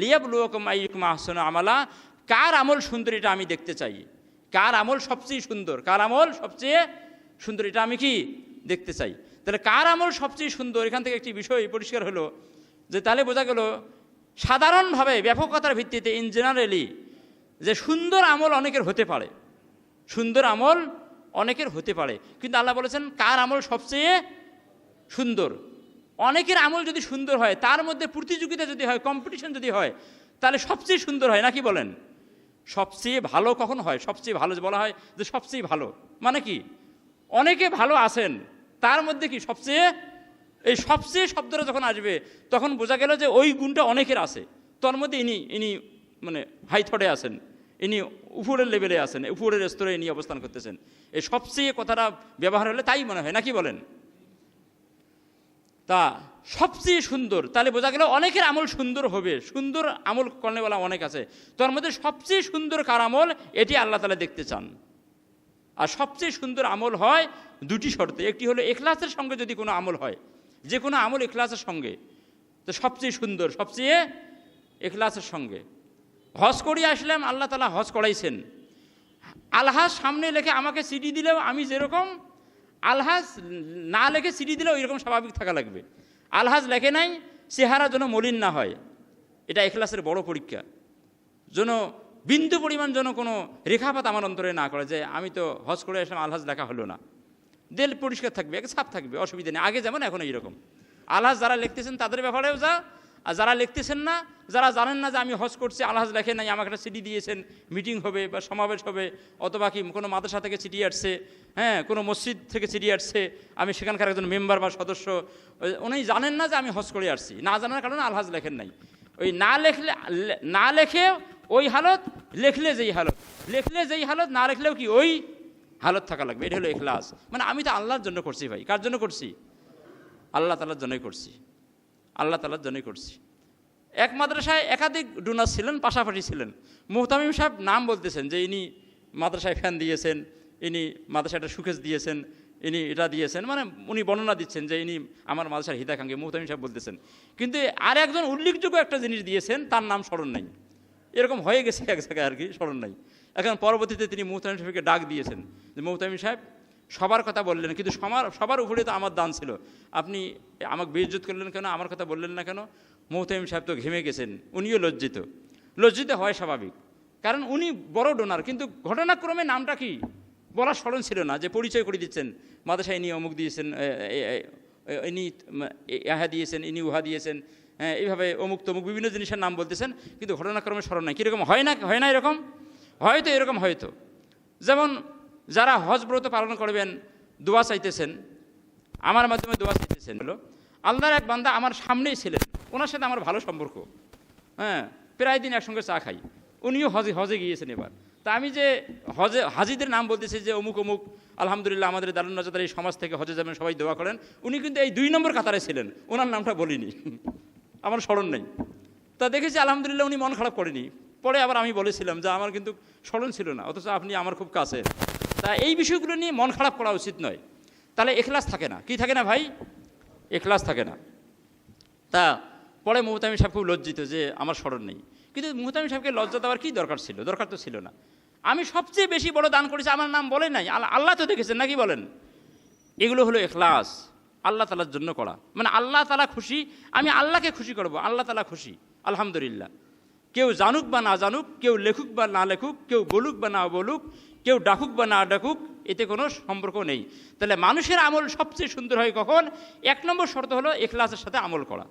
লিয়াবলুয়াকুম আইকুম আহসন আমালা। কার আমল সুন্দর এটা আমি দেখতে চাই? কার আমল সবচেয়ে সুন্দর? কার আমল সবচেয়ে সুন্দর এটা আমি কি দেখতে চাই? তাহলে কার আমল সবচেয়ে সুন্দর? এখান থেকে একটি বিষয় পরিষ্কার হলো যে তাহলে বোঝা গেল, সাধারণভাবে ব্যাপকতার ভিত্তিতে ইন জেনারেলি যে সুন্দর আমল অনেকের হতে পারে। সুন্দর আমল অনেকের হতে পারে। কিন্তু আল্লাহ বলেছেন, কার আমল সবচেয়ে সুন্দর? অনেকের আমল যদি সুন্দর হয়, তার মধ্যে প্রতিযোগিতা যদি হয় কম্পিটিশন যদি হয়, তাহলে সবচেয়ে সুন্দর হয় নাকি বলেন? সবচেয়ে ভালো কখন হয়? সবচেয়ে ভালো বলা হয় যে সবচেয়ে ভালো। মানে কি? অনেকে ভালো আছেন, তার মধ্যে কি সবচেয়ে? এই সবচেয়ে শব্দটা যখন আসবে, তখন বোঝা গেল যে ওই গুণটা অনেকের আছে। তোর মধ্যে ইনি ইনি মানে হাই থটে আছেন, ইনি উপরের লেভেলে আছেন, উপরের স্তরে ইনি অবস্থান করতেছেন। এই সবচেয়ে কথাটা ব্যবহার হলে তাই মনে হয় নাকি বলেন? তা সবচেয়ে সুন্দর। তাহলে বোঝা গেল অনেকের আমল সুন্দর হবে। সুন্দর আমল করনেওয়ালা অনেক আছে। তোর মধ্যে সবচেয়ে সুন্দর কার আমল? এটি আল্লাহ তালা দেখতে চান। আর সবচেয়ে সুন্দর আমল হয় দুটি শর্তে। একটি হলো এখলাসের সঙ্গে যদি কোনো আমল হয় যে কোনো আমল এখলাসের সঙ্গে। তো সবচেয়ে সুন্দর, সবচেয়ে এখলাসের সঙ্গে। হজ করিয়ে আসলাম, আল্লাহ তালা হজ করাইছেন। আলহাজ সামনে লেখে আমাকে সিডি দিলেও আমি যেরকম আলহাজ না লেখে সিডি দিলেও এরকম স্বাভাবিক থাকা লাগবে। আলহাজ লেখে নাই, চেহারা যেন মলিন না হয়। এটা এখলাসের বড় পরীক্ষা। যেন বিন্দু পরিমাণ যেন কোনো রেখাপাত আমার অন্তরে না করে যে আমি তো হজ করে আসলাম, আলহাজ লেখা হলো না। দেল পরিষ্কার থাকবে, এক ছাপ থাকবে, অসুবিধা নেই। আগে যেমন, এখন এইরকম। আলহাজ যারা লিখতেছেন তাদের ব্যাপারেও যা আর যারা লিখতেছেন না, যারা জানেন না যে আমি হজ করছি আলহাজ লেখে নাই, আমাকে একটা চিঠি দিয়েছেন, মিটিং হবে বা সমাবেশ হবে, অথবা কি কোনো মাদ্রাসা থেকে চিঠি আসছে হ্যাঁ কোনো মসজিদ থেকে চিঠি আসছে, আমি সেখানকার একজন মেম্বার বা সদস্য, উনি জানেন না যে আমি হজ করে আসছি। না জানার কারণে আলহাজ লেখেন নাই। ওই না লেখলে, না লেখে ওই হালত, লেখলে যেই হালত, লেখলে যেই হালত, না লেখলেও কি ওই হালত থাকা লাগবে। এটা হলো এখলাস। মানে আমি তো আল্লাহর জন্য করছি ভাই। কার জন্য করছি? আল্লাহ তালার জন্যই করছি। আল্লাহ তালার জন্যই করছি। এক মাদ্রাসায় একাধিক ডোনার ছিলেন, পাশাপাশি ছিলেন। মোহতামিম সাহেব নাম বলতেছেন যে, ইনি মাদ্রাসায় ফ্যান দিয়েছেন, ইনি মাদ্রাসাটা সুখেজ দিয়েছেন, ইনি এটা দিয়েছেন। মানে উনি বর্ণনা দিচ্ছেন যে, ইনি আমার মাদ্রাসার হিতাকাঙ্ক্ষী। মোহতামিম সাহেব বলতেছেন। কিন্তু আর একজন উল্লেখযোগ্য একটা জিনিস দিয়েছেন, তার নাম স্মরণ নাই। এরকম হয়ে গেছে এক জায়গায় আর কি, স্মরণ নাই। এখন পরবর্তীতে তিনি মোহতামিম সাহেবকে ডাক দিয়েছেন যে, মোহতামিম সাহেব সবার কথা বললেন, কিন্তু সবার সবার উপরে তো আমার দান ছিল। আপনি আমাকে বেইজ্জত করলেন কেন? আমার কথা বললেন না কেন? মোহতামিম সাহেব তো ঘেমে গেছেন, উনিও লজ্জিত। লজ্জিত হয় স্বাভাবিক। কারণ উনি বড় ডোনার কিন্তু ঘটনাক্রমে নামটা কি? বলার স্মরণ ছিল না যে পরিচয় করে দিচ্ছেন। মাদ্রাসায় ইনি অমুক দিয়েছেন ইনি ইহা দিয়েছেন, ইনি উহা দিয়েছেন হ্যাঁ এইভাবে অমুক তমুক বিভিন্ন জিনিসের নাম বলতেছেন, কিন্তু ঘটনাক্রমে স্মরণ নাই। কীরকম হয় না হয় না এরকম? হয়তো এরকম হয়তো। যেমন যারা হজ ব্রত পালন করবেন, দোয়া চাইতেছেন, আমার মাধ্যমে দোয়া চাইতেছেন, হলো, আল্লাহর এক বান্দা আমার সামনেই ছিলেন, ওনার সাথে আমার ভালো সম্পর্ক। হ্যাঁ প্রায় দিন একসঙ্গে চা খাই, উনিও হজে হজে গিয়েছেন এবার। তা আমি যে হজে, হাজিদের নাম বলতেছি যে অমুক অমুক, আলহামদুলিল্লাহ আমাদের দারুণ নজর এই সমাজ থেকে হজে যাবেন, সবাই দোয়া করেন, উনি কিন্তু এই দুই নম্বর কাতারে ছিলেন, ওনার নামটা বলিনি, আমার স্মরণ নেই। তা দেখেছি আলহামদুলিল্লাহ উনি মন খারাপ করেনি, পরে আবার আমি বলেছিলাম যে আমার কিন্তু স্মরণ ছিল না, অথচ আপনি আমার খুব কাছে তা এই বিষয়গুলো নিয়ে মন খারাপ করা উচিত নয়। তাহলে এখলাস থাকে না। কি থাকে না ভাই? এখলাস থাকে না। তা পরে মুহতামি সাহেব খুব লজ্জিত যে আমার স্মরণ নেই। কিন্তু মুহতামি সাহেবকে লজ্জা দেওয়ার কী দরকার ছিল? দরকার তো ছিল না। আমি সবচেয়ে বেশি বড় দান করেছি, আমার নাম বলে নাই। আল্লাহ আল্লাহ তো দেখেছেন, নাকি বলেন? এগুলো হলো এখলাস। আল্লাহ তালার জন্য করা। মানে আল্লাহ তালা খুশি, আমি আল্লাহকে খুশি করব। আল্লাহ তালা খুশি। আলহামদুলিল্লাহ। কেউ জানুক বা না জানুক, কেউ লেখুক বা না লেখুক, কেউ বলুক বা না বলুক কেউ ডাকুক বা না ডাকুক, এতে কোনো সম্পর্ক নেই। তাহলে মানুষের আমল সবচেয়ে সুন্দর হয় কখন? এক নম্বর শর্ত হলো এখলাসের সাথে আমল করা।